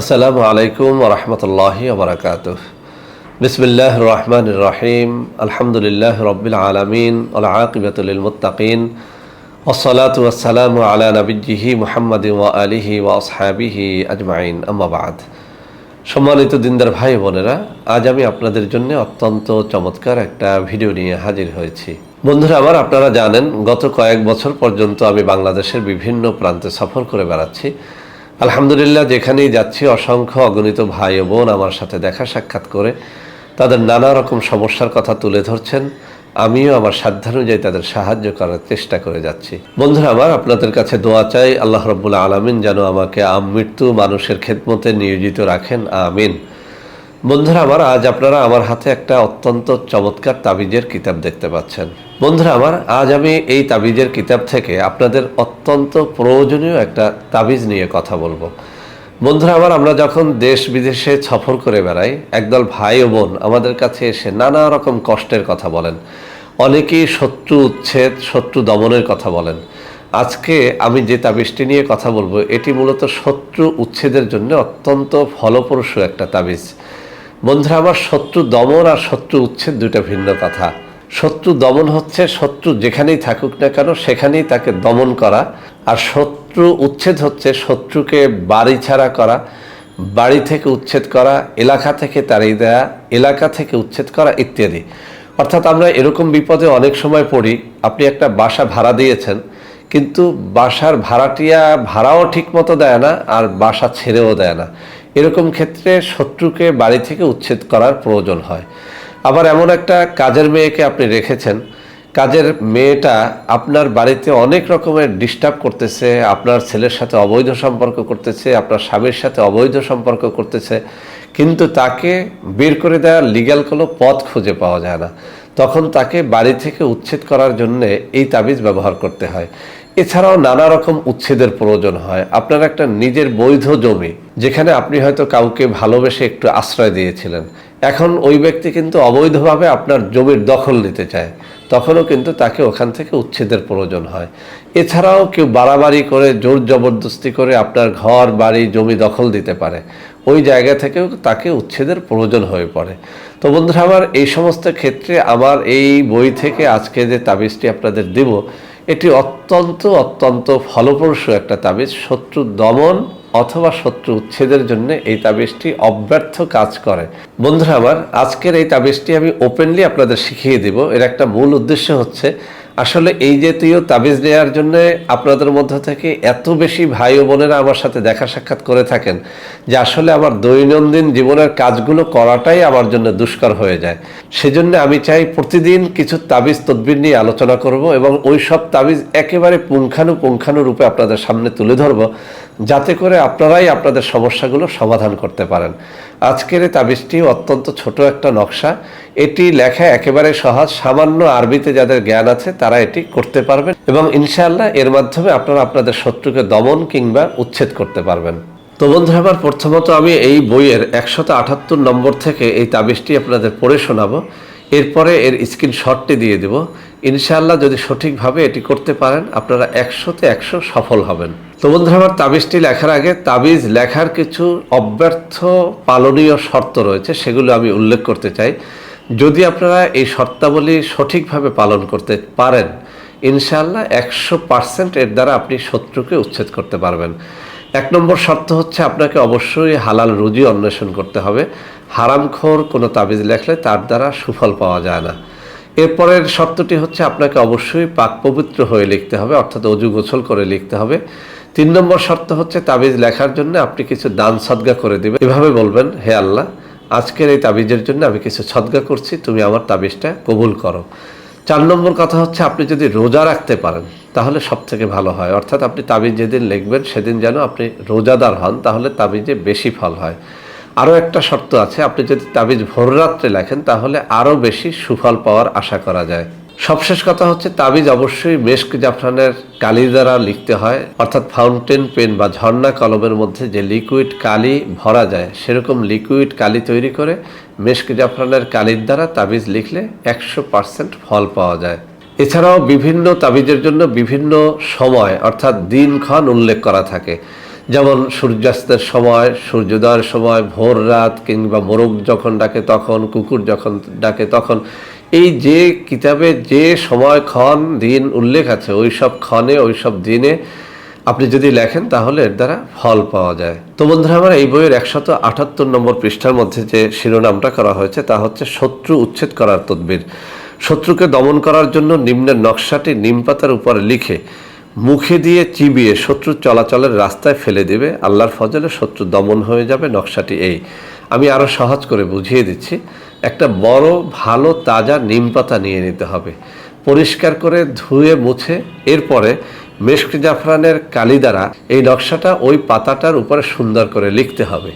আসসালামু আলাইকুম রহমতুল্লাহি ওবরাকাত বিসমিল্লাহ রহমান রহিম। আলহামদুলিল্লাহ রবিল আলমিন আকিবাতুল মুতাকিন ওসলাত ওয়াসালাম আলা নবীজিহি মুহাম্মদ আলিহি ওয়া আসহাবিহি আজমাইন। আম্মাবাদ সম্মানিত দিনদার ভাই বোনেরা, আজ আমি আপনাদের জন্য অত্যন্ত চমৎকার একটা ভিডিও নিয়ে হাজির হয়েছি। বন্ধুরা, আমার আপনারা জানেন, গত কয়েক বছর পর্যন্ত আমি বাংলাদেশের বিভিন্ন প্রান্তে সফর করে বেড়াচ্ছি। আলহামদুলিল্লাহ, যেখানেই যাচ্ছি, অসংখ্য অগণিত ভাই ও বোন আমার সাথে দেখা সাক্ষাৎ করে তাদের নানা রকম সমস্যার কথা তুলে ধরছেন। আমিও আমার সাধ্যানুযায়ী তাদের সাহায্য করার চেষ্টা করে যাচ্ছি। বন্ধুরা, আমার আপনাদের কাছে দোয়া চাই, আল্লাহ রব্বুল্লা আলমিন যেন আমাকে আম মৃত্যু মানুষের খেদমতে নিয়োজিত রাখেন। আমিন। বন্ধুরা, আমার আজ আপনারা আমার হাতে একটা অত্যন্ত চমৎকার তাবিজের কিতাব দেখতে পাচ্ছেন। বন্ধুরা, আমার আজ আমি এই তাবিজের কিতাব থেকে আপনাদের অত্যন্ত প্রয়োজনীয় একটা তাবিজ নিয়ে কথা বলব। বন্ধুরা, আমার আমরা যখন দেশ বিদেশে সফর করে বেড়াই, একদল ভাই ও বোন আমাদের কাছে এসে নানা রকম কষ্টের কথা বলেন, অনেকেই শত্রু উচ্ছেদ, শত্রু দমনের কথা বলেন। আজকে আমি যে তাবিজটি নিয়ে কথা বলব, এটি মূলত শত্রু উচ্ছেদের জন্য অত্যন্ত ফলপ্রসূ একটা তাবিজ। বন্ধুরা, আমার শত্রু দমন আর শত্রু উচ্ছেদ দুইটা ভিন্ন কথা। শত্রু দমন হচ্ছে, শত্রু যেখানেই থাকুক না কেন সেখানেই তাকে দমন করা। আর শত্রু উচ্ছেদ হচ্ছে, শত্রুকে বাড়ি ছাড়া করা, বাড়ি থেকে উচ্ছেদ করা, এলাকা থেকে তাড়িয়ে দেয়া, এলাকা থেকে উচ্ছেদ করা ইত্যাদি। অর্থাৎ আমরা এরকম বিপদে অনেক সময় পড়ি, আপনি একটা বাসা ভাড়া দিয়েছেন, কিন্তু বাসার ভাড়াটিয়া ভাড়াও ঠিক মতো দেয় না, আর বাসা ছেড়েও দেয় না। এরকম ক্ষেত্রে শত্রুকে বাড়ি থেকে উচ্ছেদ করার প্রয়োজন হয়। আবার এমন একটা কাজের মেয়েকে আপনি রেখেছেন। কাজের মেয়েটা আপনার বাড়িতে অনেক রকমের ডিস্টার্ব করতেছে, আপনার ছেলের সাথে অবৈধ সম্পর্ক করতেছে, আপনার স্বামীর সাথে অবৈধ সম্পর্ক করতেছে, কিন্তু তাকে বের করে দেওয়ার লিগ্যাল কোনো পথ খুঁজে পাওয়া যায় না। তখন তাকে বাড়ি থেকে উচ্ছেদ করার জন্য এই তাবিজ ব্যবহার করতে হয়। এছাড়াও নানা রকম উচ্ছেদের প্রয়োজন হয়। আপনার একটা নিজের বৈধ জমি, যেখানে আপনি হয়তো কাউকে ভালোবেসে একটু আশ্রয় দিয়েছিলেন। এখন ওই ব্যক্তি কিন্তু অবৈধভাবে আপনার জমির দখল নিতে চায়। তখনও কিন্তু তাকে ওখান থেকে উচ্ছেদের প্রয়োজন হয়। এছাড়াও কেউ বাড়াবাড়ি করে, জোর জবরদস্তি করে আপনার ঘর, বাড়ি, জমি দখল দিতে পারে। ওই জায়গা থেকেও তাকে উচ্ছেদের প্রয়োজন হয়ে পড়ে। তো বন্ধুরা, আমার এই সমস্ত ক্ষেত্রে আমার এই বই থেকে আজকে যে তাবিজটি আপনাদের দেব, এটি অত্যন্ত অত্যন্ত ফলপ্রসূ একটা তাবিজ। শত্রু দমন অথবা শত্রু উচ্ছেদের জন্য এই তাবিজটি অব্যর্থ কাজ করে। বন্ধুরা আমার, আজকের এই তাবিজটি আমি ওপেনলি আপনাদের শিখিয়ে দিব। এর একটা মূল উদ্দেশ্য হচ্ছে আসলে এই জাতীয় তাবিজ নেওয়ার জন্য আপনাদের মধ্য থেকে এত বেশি ভাই ও বোনেরা আমার সাথে দেখা সাক্ষাৎ করে থাকেন যে আসলে আমার দৈনন্দিন জীবনের কাজগুলো করাটাই আমার জন্য দুষ্কর হয়ে যায়। সেজন্য আমি চাই প্রতিদিন কিছু তাবিজ তদবির নিয়ে আলোচনা করব এবং ওই সব তাবিজ একেবারে পুঙ্খানু পুঙ্খানু রূপে আপনাদের সামনে তুলে ধরব, যাতে করে আপনারাই আপনাদের সমস্যাগুলো সমাধান করতে পারেন। আজকের এই তাবিজটি অত্যন্ত ছোট একটা নকশা। এটি লেখা একেবারে সহজ, সামান্য আরবিতে যাদের জ্ঞান আছে তারা এটি করতে পারবেন এবং ইনশাআল্লাহ এর মাধ্যমে আপনারা আপনাদের শত্রুকে দমন কিংবা উচ্ছেদ করতে পারবেন। তো বন্ধুরা আমার প্রথমত আমি এই বইয়ের একশত আটাত্তর নম্বর থেকে এই তাবিজটি আপনাদের পড়ে শোনাবো। এরপরে এর স্ক্রিনশটটি দিয়ে দেব। ইনশাআল্লাহ যদি সঠিকভাবে এটি করতে পারেন, আপনারা একশোতে একশো সফল হবেন। তো বন্ধুরা আমার তাবিজটি লেখার আগে তাবিজ লেখার কিছু অব্যর্থ পালনীয় শর্ত রয়েছে, সেগুলো আমি উল্লেখ করতে চাই। যদি আপনারা এই শর্তাবলী সঠিকভাবে পালন করতে পারেন, ইনশাআল্লাহ একশো পার্সেন্ট এর দ্বারা আপনি শত্রুকে উচ্ছেদ করতে পারবেন। এক নম্বর শর্ত হচ্ছে আপনাকে অবশ্যই হালাল রুজি অন্বেষণ করতে হবে। হারামখোর কোনো তাবিজ লেখলে তার দ্বারা সুফল পাওয়া যায় না। এরপরের শর্তটি হচ্ছে আপনাকে অবশ্যই পাক পবিত্র হয়ে লিখতে হবে, অর্থাৎ অজু গোছল করে লিখতে হবে। তিন নম্বর শর্ত হচ্ছে তাবিজ লেখার জন্য আপনি কিছু দান সদ্গা করে দেবেন। এভাবে বলবেন, হে আল্লাহ, আজকের এই তাবিজের জন্য আমি কিছু সদ্গা করছি, তুমি আমার তাবিজটা কবুল করো। চার নম্বর কথা হচ্ছে আপনি যদি রোজা রাখতে পারেন, তাহলে সব থেকে ভালো হয়। অর্থাৎ আপনি তাবিজ যেদিন লিখবেন, সেদিন যেন আপনি রোজাদার হন, তাহলে তাবিজে বেশি ফল হয়। আরও একটা শর্ত আছে, আপনি যদি তাবিজ ভোর রাত্রে লেখেন, তাহলে আরও বেশি সুফল পাওয়ার আশা করা যায়। সবশেষ কথা হচ্ছে তাবিজ অবশ্যই মেস্ক জাফরানের কালি দ্বারা লিখতে হয়, অর্থাৎ ফাউন্টেন পেন বা ঝর্ণা কলমের মধ্যে যে লিকুইড কালি ভরা যায়, সেরকম লিকুইড কালি তৈরি করে মেস্ক জাফরানের কালির দ্বারা তাবিজ লিখলে একশো পার্সেন্ট ফল পাওয়া যায়। এছাড়াও বিভিন্ন তাবিজের জন্য বিভিন্ন সময়, অর্থাৎ দিনক্ষণ উল্লেখ করা থাকে। যেমন সূর্যাস্তের সময়, সূর্যোদয়ের সময়, ভোর রাত কিংবা মোরগ যখন ডাকে তখন, কুকুর যখন ডাকে তখন এই যে কিতাবে যে সময় ক্ষণ দিন উল্লেখ আছে, ওই সব ক্ষণে ওই সব দিনে আপনি যদি লেখেন তাহলে এর দ্বারা ফল পাওয়া যায়। তো বন্ধুরা, আমার এই বইয়ের একশত আটাত্তর নম্বর পৃষ্ঠার মধ্যে যে শিরোনামটা করা হয়েছে তা হচ্ছে শত্রু উচ্ছেদ করার তদবির। শত্রুকে দমন করার জন্য নিম্নের নকশাটি নিমপাতার উপরে লিখে মুখে দিয়ে চিবিয়ে শত্রু চলাচলের রাস্তায় ফেলে দেবে। আল্লাহর ফজলে শত্রু দমন হয়ে যাবে, নকশাটি এই। আমি আরও সহজ করে বুঝিয়ে দিচ্ছি। একটা বড়, ভালো, তাজা নিম পাতা নিয়ে নিতে হবে। পরিষ্কার করে ধুয়ে মুছে এরপরে মেশক জাফরানের কালি দ্বারা এই নকশাটা ওই পাতাটার উপরে সুন্দর করে লিখতে হবে।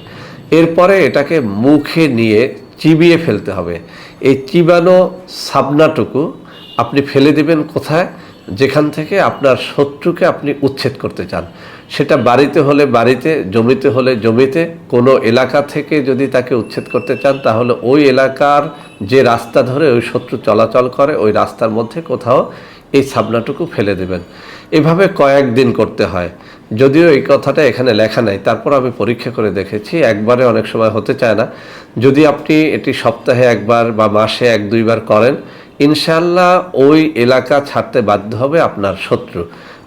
এরপরে এটাকে মুখে নিয়ে চিবিয়ে ফেলতে হবে। এই চিবানো সাবনাটুকু আপনি ফেলে দিবেন কোথায়? যেখান থেকে আপনার শত্রুকে আপনি উচ্ছেদ করতে চান। সেটা বাড়িতে হলে বাড়িতে, জমিতে হলে জমিতে, কোনো এলাকা থেকে যদি তাকে উচ্ছেদ করতে চান, তাহলে ওই এলাকার যে রাস্তা ধরে ওই শত্রু চলাচল করে, ওই রাস্তার মধ্যে কোথাও এই ছাবনাটুকু ফেলে দেবেন। এভাবে কয়েকদিন করতে হয়। যদিও এই কথাটা এখানে লেখা নাই, তারপর আমি পরীক্ষা করে দেখেছি, একবারে অনেক সময় হতে চায় না। যদি আপনি এটি সপ্তাহে একবার বা মাসে এক দুইবার করেন ইনশাল্লাহ ওই এলাকা ছাড়তে বাধ্য হবে আপনার শত্রু।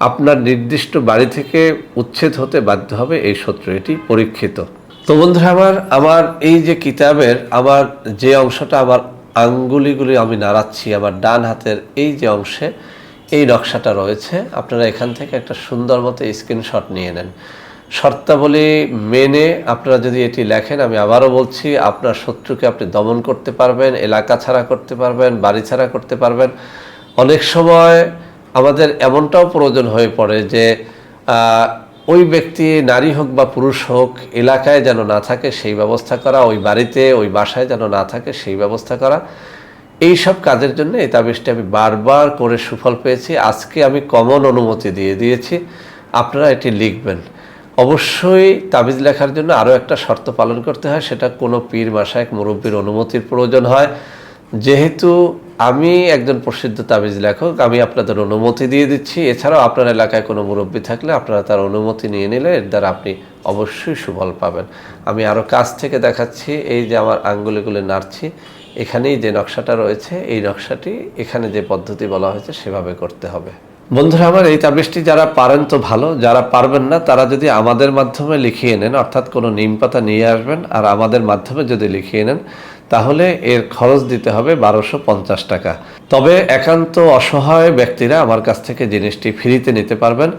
আপনার নির্দিষ্ট বাড়ি থেকে উচ্ছেদ হতে বাধ্য হবে এই শত্রু, এটি পরীক্ষিত। তো বন্ধুরা, আমার আমার এই যে কিতাবের, আমার যে অংশটা, আমার আঙ্গুলিগুলি আমি নাড়াচ্ছি আমার ডান হাতের এই যে অংশে, এই নকশাটা রয়েছে। আপনারা এখান থেকে একটা সুন্দর মতো স্ক্রিনশট নিয়ে নেন। শর্তাবলী মেনে আপনারা যদি এটি লেখেন, আমি আবারও বলছি, আপনার শত্রুকে আপনি দমন করতে পারবেন, এলাকা ছাড়া করতে পারবেন, বাড়ি ছাড়া করতে পারবেন। অনেক সময় আমাদের এমনটাও প্রয়োজন হয়ে পড়ে যে ওই ব্যক্তি নারী হোক বা পুরুষ হোক, এলাকায় যেন না থাকে, সেই ব্যবস্থা করা, ওই বাড়িতে, ওই বাসায় যেন না থাকে, সেই ব্যবস্থা করা। এই সব কাজের জন্য এই তাবিজটি আমি বারবার করে সুফল পেয়েছি। আজকে আমি কমন অনুমতি দিয়ে দিয়েছি। আপনারা এটি লিখবেন। অবশ্যই তাবিজ লেখার জন্য আরও একটা শর্ত পালন করতে হয়, সেটা কোনো পীর মাসায়ক মুরব্বীর অনুমতির প্রয়োজন হয়। যেহেতু আমি একজন প্রসিদ্ধ তাবিজ লেখক, আমি আপনাদের অনুমতি দিয়ে দিচ্ছি। এছাড়াও আপনার এলাকায় কোনো মুরব্বী থাকলে আপনারা তার অনুমতি নিয়ে নিলে এর দ্বারা আপনি অবশ্যই সুফল পাবেন। আমি আরও কাছ থেকে দেখাচ্ছি, এই যে আমার আঙ্গুলিগুলি নাড়ছি, এখানেই যে নকশাটা রয়েছে, এই নকশাটি এখানে যে পদ্ধতি বলা হয়েছে, সেভাবে করতে হবে। বন্ধুরা, আমার এই তাবিজটি যারা পারেন তো ভালো, যারা পারবেন না, তারা যদি আমাদের মাধ্যমে লিখিয়ে নেন, অর্থাৎ কোনো নিম পাতা নিয়ে আসবেন, আর আমাদের মাধ্যমে যদি লিখিয়ে নেন, তাহলে এর খরচ দিতে হবে বারোশো পঞ্চাশ টাকা। তবে একান্ত অসহায় ব্যক্তিরা আমার কাছ থেকে জিনিসটি ফ্রিতে নিতে পারবেন।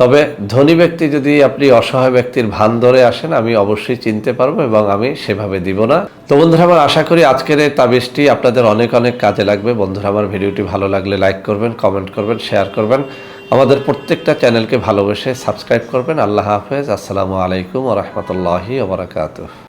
তবে ধনী ব্যক্তি যদি আপনি অসহায় ব্যক্তির ভান ধরে আসেন, আমি অবশ্যই চিনতে পারব এবং আমি সেভাবে দিব না। তো বন্ধুরা, আমার আশা করি আজকের এই তাবিজটি আপনাদের অনেক অনেক কাজে লাগবে। বন্ধুরা, আমার ভিডিওটি ভালো লাগলে লাইক করবেন, কমেন্ট করবেন, শেয়ার করবেন। আমাদের প্রত্যেকটা চ্যানেলকে ভালোবেসে সাবস্ক্রাইব করবেন। আল্লাহ হাফেজ। আসসালামু আলাইকুম রহমতুল্লাহি ওবরাকাতুহ